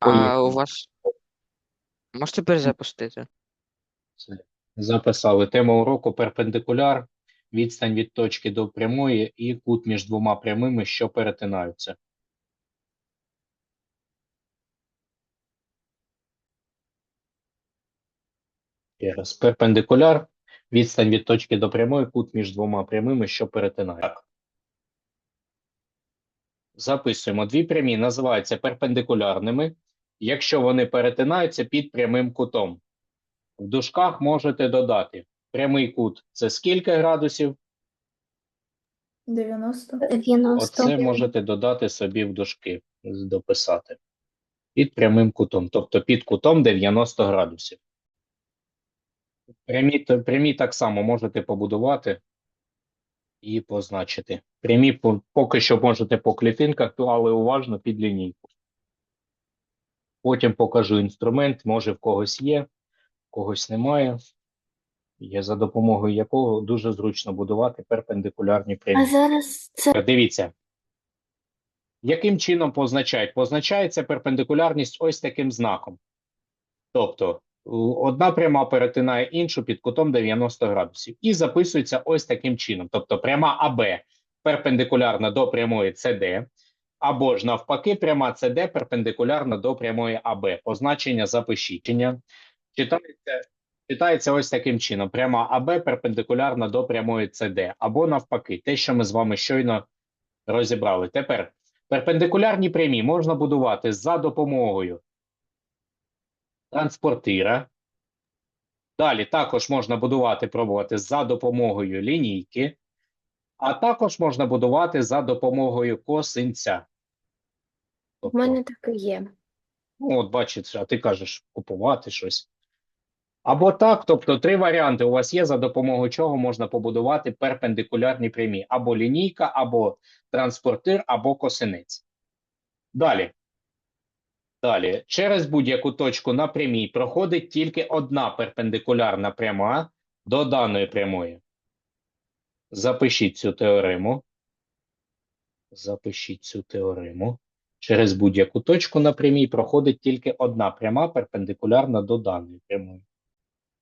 А у вас. Можете перезапустити? Це Записали тему уроку перпендикуляр, відстань від точки до прямої і кут між двома прямими, що перетинаються. Ще раз. Перпендикуляр, відстань від точки до прямої, кут між двома прямими, що перетинаються. Записуємо. Дві прямі називаються перпендикулярними, якщо вони перетинаються під прямим кутом. В дужках можете додати прямий кут це скільки градусів? 90. 90. Оце можете додати собі в дужки, дописати. Під прямим кутом, тобто під кутом 90 градусів. Прямі, прямі так само можете побудувати і позначити. Прямі поки що можете по клітинках, але уважно під лінійку. Потім покажу інструмент, може в когось є, в когось немає. Є за допомогою якого дуже зручно будувати перпендикулярні прямі. А зараз це Дивіться. Яким чином позначають? Позначається перпендикулярність ось таким знаком. Тобто, одна пряма перетинає іншу під кутом 90 градусів. І записується ось таким чином. Тобто, пряма АБ перпендикулярна до прямої СД, або ж навпаки, пряма СД перпендикулярна до прямої АБ. Позначення запишіть. Читається, читається ось таким чином: пряма АБ перпендикулярна до прямої СД, або навпаки, те, що ми з вами щойно розібрали. Тепер перпендикулярні прямі можна будувати за допомогою транспортира. Далі також можна будувати, пробувати за допомогою лінійки, а також можна будувати за допомогою косинця. Тобто, мене так і є. Ну, от бачиш, а ти кажеш купувати щось. Або так, тобто три варіанти у вас є, за допомогою чого можна побудувати перпендикулярні прямі: або лінійка, або транспортир, або косинець. Далі. Далі. Через будь-яку точку на прямій проходить тільки одна перпендикулярна пряма до даної прямої. Запишіть цю теорему. Запишіть цю теорему. Через будь-яку точку на прямій проходить тільки одна пряма перпендикулярна до даної прямої.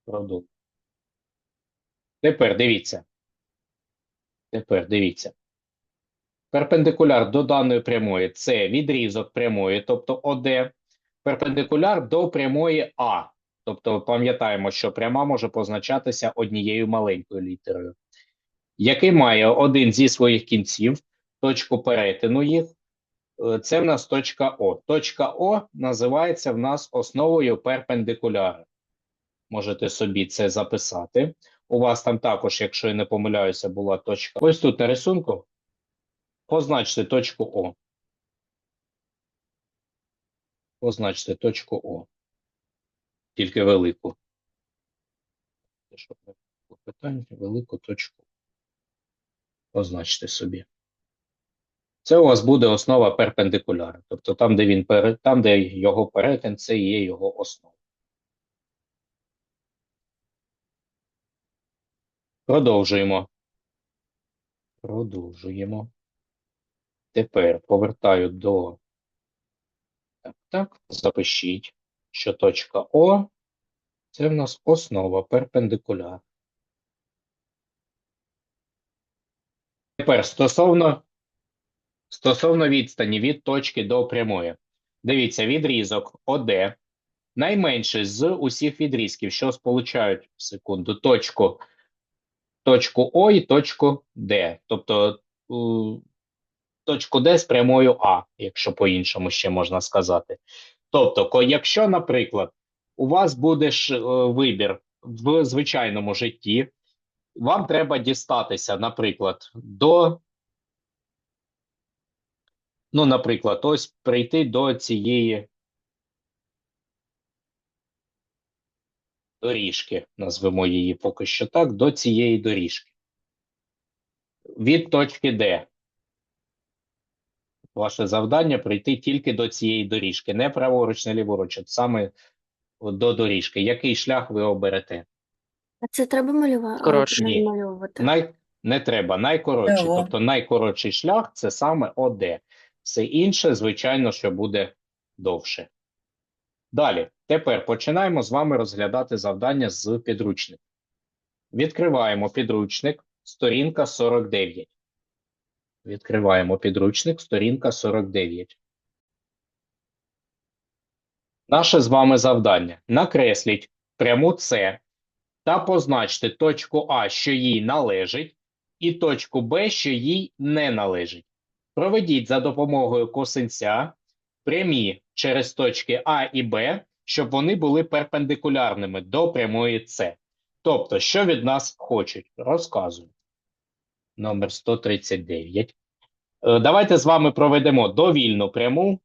Продовжуємо. Тепер дивіться. Тепер дивіться. Перпендикуляр до даної прямої це відрізок прямої, тобто ОД. Перпендикуляр до прямої А. Тобто пам'ятаємо, що пряма може позначатися однією маленькою літерою, який має один зі своїх кінців, точку перетину їх. Е, Це в нас точка О. Точка О називається в нас основою перпендикуляра. Можете собі це записати. У вас там також, якщо я не помиляюся, була точка. Ось тут на рисунку позначте точку О. Позначте точку О. Тільки велику. Питання, велику точку. Позначте собі. Це у вас буде основа перпендикуляра. Тобто там, де він там, де його перетин, це і є його основа. Продовжуємо. Продовжуємо. Тепер повертаю до. Так, так, запишіть, що точка О це в нас основа перпендикуляр. Тепер стосовно, стосовно відстані від точки до прямої. Дивіться, відрізок ОД найменший з усіх відрізків, що сполучають секунду точку, точку О і точку Д. Тобто точку Д з прямою А, якщо по-іншому ще можна сказати. Тобто, якщо, наприклад, у вас буде е, вибір в звичайному житті, вам треба дістатися, наприклад, до, ну, наприклад, ось прийти до цієї доріжки, назвемо її поки що так, до цієї доріжки. Від точки Д. Ваше завдання прийти тільки до цієї доріжки, не праворуч, не ліворуч, от саме до доріжки. Який шлях ви оберете? А це треба малювати? Коротше. Ні. малювати. Най... Не треба, найкоротший. Ого. Тобто найкоротший шлях це саме ОД. Все інше, звичайно, що буде довше. Далі, тепер починаємо з вами розглядати завдання з підручника. Відкриваємо підручник, сторінка 49. Відкриваємо підручник, сторінка 49. Наше з вами завдання. Накресліть пряму С та позначте точку А, що їй належить, і точку Б, що їй не належить. Проведіть за допомогою косинця прямі через точки А і Б, щоб вони були перпендикулярними до прямої С. Тобто, що від нас хочуть? Розказую. Номер 139. Е, Давайте з вами проведемо довільну пряму.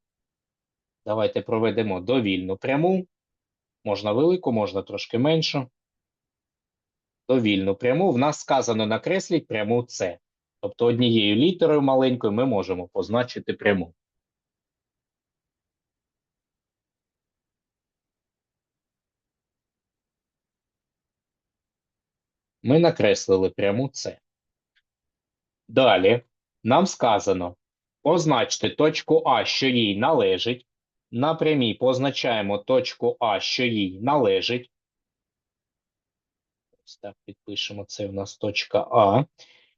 Давайте проведемо довільну пряму. Можна велику, можна трошки меншу. Довільну пряму. В нас сказано накресліть пряму С. Тобто однією літерою маленькою ми можемо позначити пряму. Ми накреслили пряму С. Далі нам сказано позначте точку А, що їй належить. На прямій позначаємо точку А, що їй належить. Ось так підпишемо, це в нас точка А.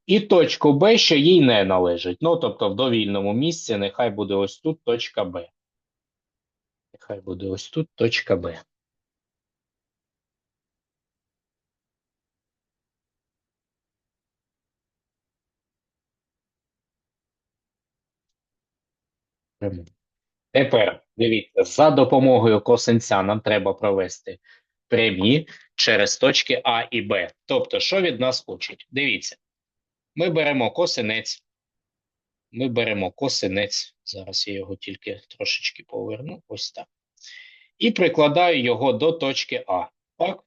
І точку Б, що їй не належить. Ну, тобто в довільному місці нехай буде ось тут точка Б. Нехай буде ось тут точка Б. Тепер дивіться, за допомогою косинця нам треба провести прямі через точки А і Б. Тобто, що від нас хочуть? Дивіться, ми беремо косинець. Ми беремо косинець. Зараз я його тільки трошечки поверну. Ось так. І прикладаю його до точки А. Так?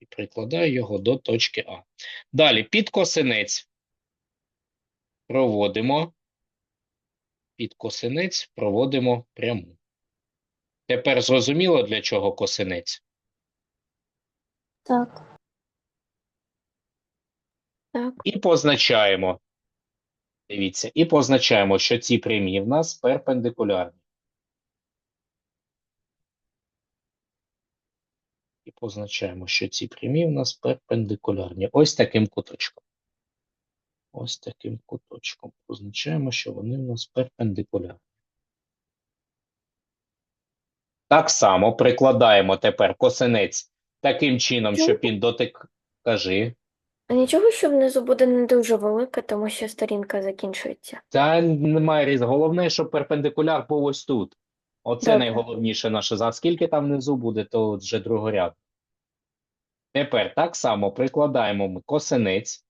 І прикладаю його до точки А. Далі під косинець проводимо під косинець проводимо пряму. Тепер зрозуміло, для чого косинець? Так. Так. І позначаємо. Дивіться, і позначаємо, що ці прямі в нас перпендикулярні. І позначаємо, що ці прямі в нас перпендикулярні. Ось таким куточком. Ось таким куточком. Позначаємо, що вони в нас перпендикулярні. Так само прикладаємо тепер косинець таким чином, щоб він дотик. Кажи. А нічого, що внизу буде не дуже велика, тому що сторінка закінчується. Та немає різ. Головне, щоб перпендикуляр був ось тут. Оце Добре. найголовніше наше. За скільки там внизу буде, то вже другоряд. Тепер так само прикладаємо ми косинець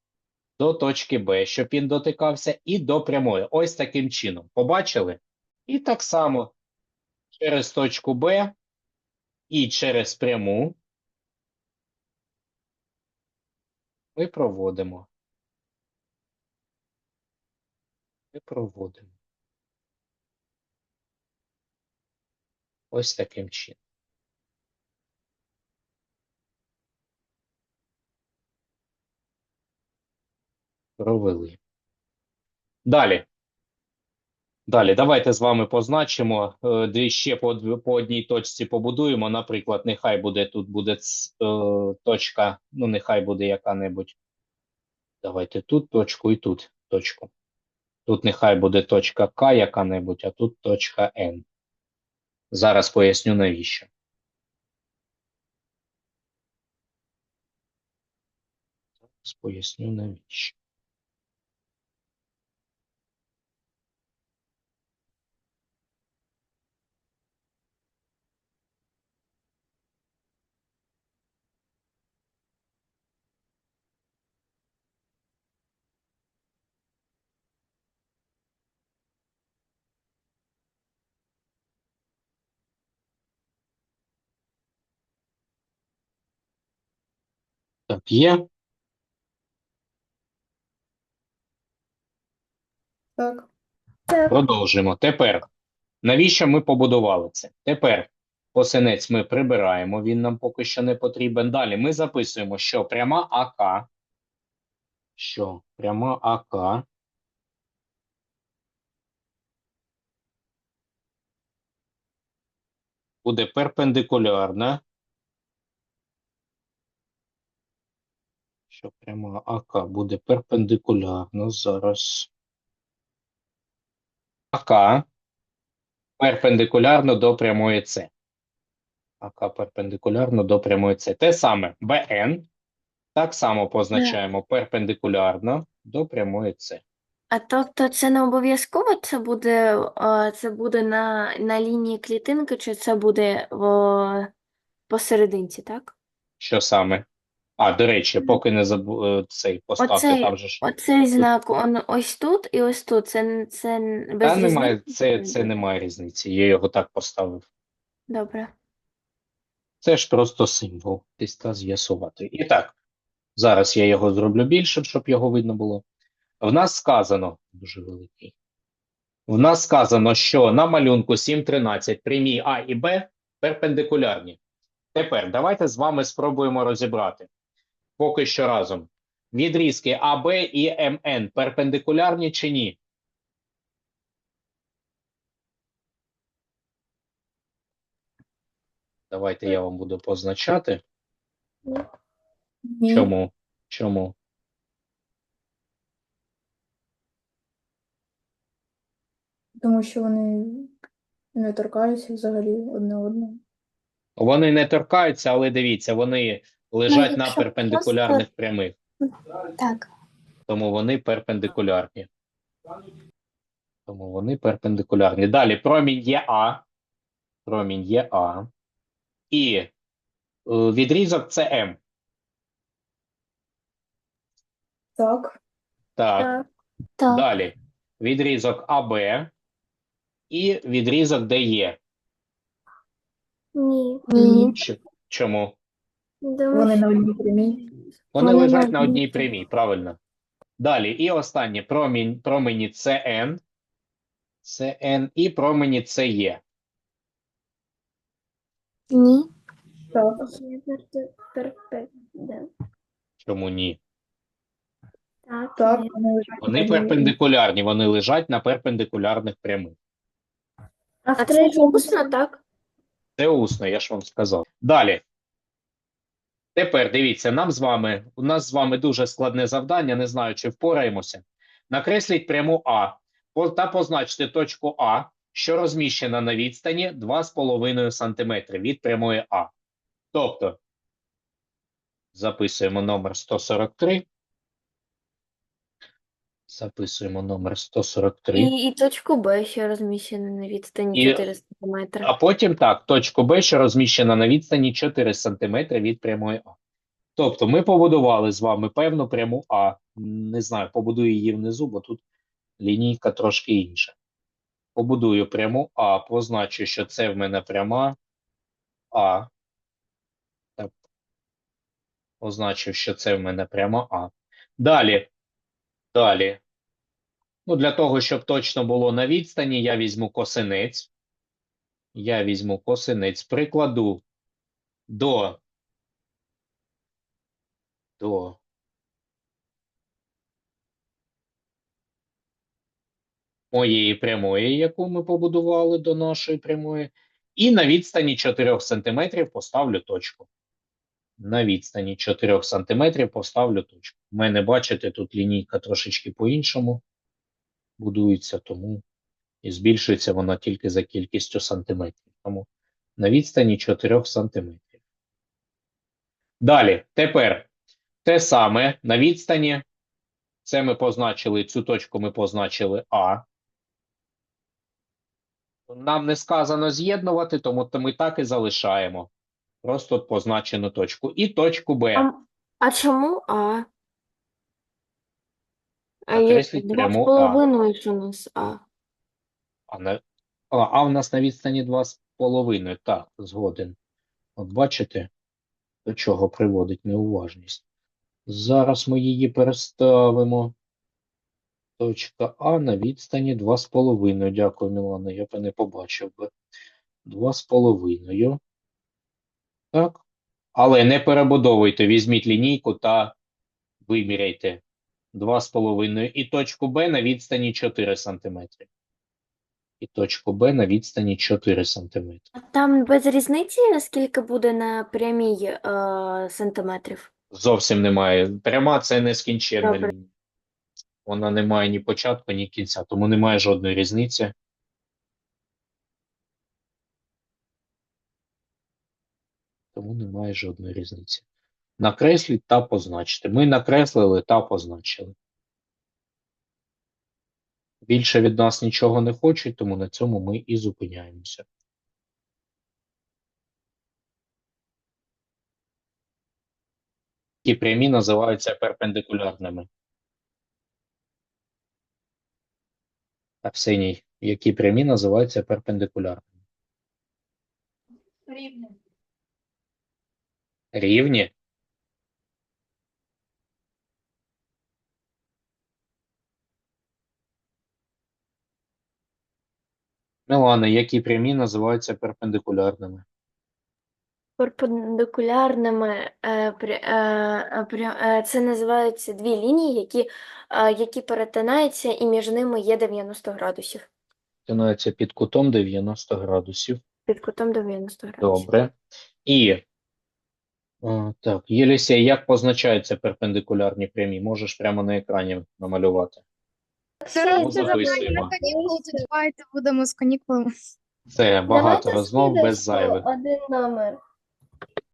до точки Б, щоб він дотикався, і до прямої. Ось таким чином. Побачили? І так само через точку Б і через пряму ми проводимо. Ми проводимо. Ось таким чином. Провели. Далі. Далі, давайте з вами позначимо, е, де ще по, по одній точці побудуємо. Наприклад, нехай буде тут буде е, точка, ну нехай буде яка-небудь. Давайте тут точку і тут точку. Тут нехай буде точка К яка-небудь, а тут точка Н. Зараз поясню навіщо. Зараз поясню навіщо. Так, є. Так. Продовжуємо. Тепер, навіщо ми побудували це? Тепер косинець ми прибираємо, він нам поки що не потрібен. Далі ми записуємо, що пряма АК, що пряма АК буде перпендикулярна. Що пряма АК буде перпендикулярна зараз. АК перпендикулярно до прямої С. АК перпендикулярно до прямої С. Те саме БН. Так само позначаємо перпендикулярно до прямої С. А тобто це не обов'язково це буде, це буде на, на лінії клітинки, чи це буде в, посерединці, так? Що саме? А, до речі, поки не забу... е, цей поставте, Оцей- там же ж. Оцей знак, он ось тут і ось тут. Це, це без Та немає, різниці? це, це немає різниці. Я його так поставив. Добре. Це ж просто символ. Десь та з'ясувати. І так, зараз я його зроблю більшим, щоб його видно було. В нас сказано, дуже великий. В нас сказано, що на малюнку 7.13 прямі А і Б перпендикулярні. Тепер давайте з вами спробуємо розібрати. Поки що разом. Відрізки АБ і МН перпендикулярні чи ні? Давайте я вам буду позначати. Ні. Чому? Чому? Тому що вони не торкаються взагалі одне одного. Вони не торкаються, але дивіться, вони лежать на перпендикулярних прямих, Так. тому вони перпендикулярні. Тому вони перпендикулярні. Далі промінь є А. Промінь є А. І е, відрізок це М. Так. Так. Так. Далі відрізок АБ і відрізок ДЕ. Ні. Ні. Чому? Вони на одній прямій. Вони Вони лежать на на одній прямій, правильно. Далі, і останнє промінь, промені CN, CN і промені CE. Ні. Так. Чому ні? Так. Так, вони лежать Вони перпендикулярні, вони лежать на перпендикулярних прямих. А це усно, так? Це усно, я ж вам сказав. Далі. Тепер дивіться, нам з вами, у нас з вами дуже складне завдання, не знаю, чи впораємося. Накресліть пряму А та позначте точку А, що розміщена на відстані 2,5 см від прямої А. Тобто, записуємо номер 143. Записуємо номер 143. І, і точку Б, що розміщена на відстані І- 4 см. А потім так, точку Б, що розміщена на відстані 4 см від прямої А. Тобто ми побудували з вами певну пряму А. Не знаю, побудую її внизу, бо тут лінійка трошки інша. Побудую пряму А, позначу, що це в мене пряма А. Так. Позначив, що це в мене пряма А. Далі. Далі. Ну, для того, щоб точно було на відстані, я візьму косинець. Я візьму косинець, прикладу до, до моєї прямої, яку ми побудували до нашої прямої, і на відстані 4 см поставлю точку. На відстані 4 см поставлю точку. У мене, бачите, тут лінійка трошечки по-іншому будується, тому і збільшується вона тільки за кількістю сантиметрів. Тому на відстані 4 сантиметрів. Далі, тепер те саме на відстані. Це ми позначили, цю точку ми позначили А. Нам не сказано з'єднувати, тому ми так і залишаємо. Просто позначену точку. І точку Б. А, а чому А? А є два з пряму А. половиною ж у нас А. А, на... а, а в нас на відстані 2,5. Так, згоден. От бачите, до чого приводить неуважність. Зараз ми її переставимо. Точка А на відстані 2,5. Дякую, Мілана, я б не побачив би. 2,5. Так. Але не перебудовуйте, візьміть лінійку та виміряйте 2,5. І точку Б на відстані 4 см. і точку Б на відстані 4 см. А Там без різниці, скільки буде на прямій е, сантиметрів? Зовсім немає. Пряма це нескінченна Добре. лінія. Вона не має ні початку, ні кінця, тому немає жодної різниці. Тому немає жодної різниці. Накресліть та позначте. Ми накреслили та позначили. Більше від нас нічого не хочуть, тому на цьому ми і зупиняємося. Ті прямі називаються перпендикулярними. Арсеній, які прямі називаються перпендикулярними? Рівне. Рівні? Мілана, які прямі називаються перпендикулярними? Перпендикулярними е, пря- е, пря- е, це називаються дві лінії, які, е, які перетинаються, і між ними є 90 градусів. Тинаються під кутом 90 градусів. Під кутом 90 градусів. Добре. І так, Єлісей, як позначаються перпендикулярні прямі? Можеш прямо на екрані намалювати. Це Ну, це завдання записуємо. на канікули, то давайте будемо з канікулами. Це багато Давайте розмов без зайвих. Один номер.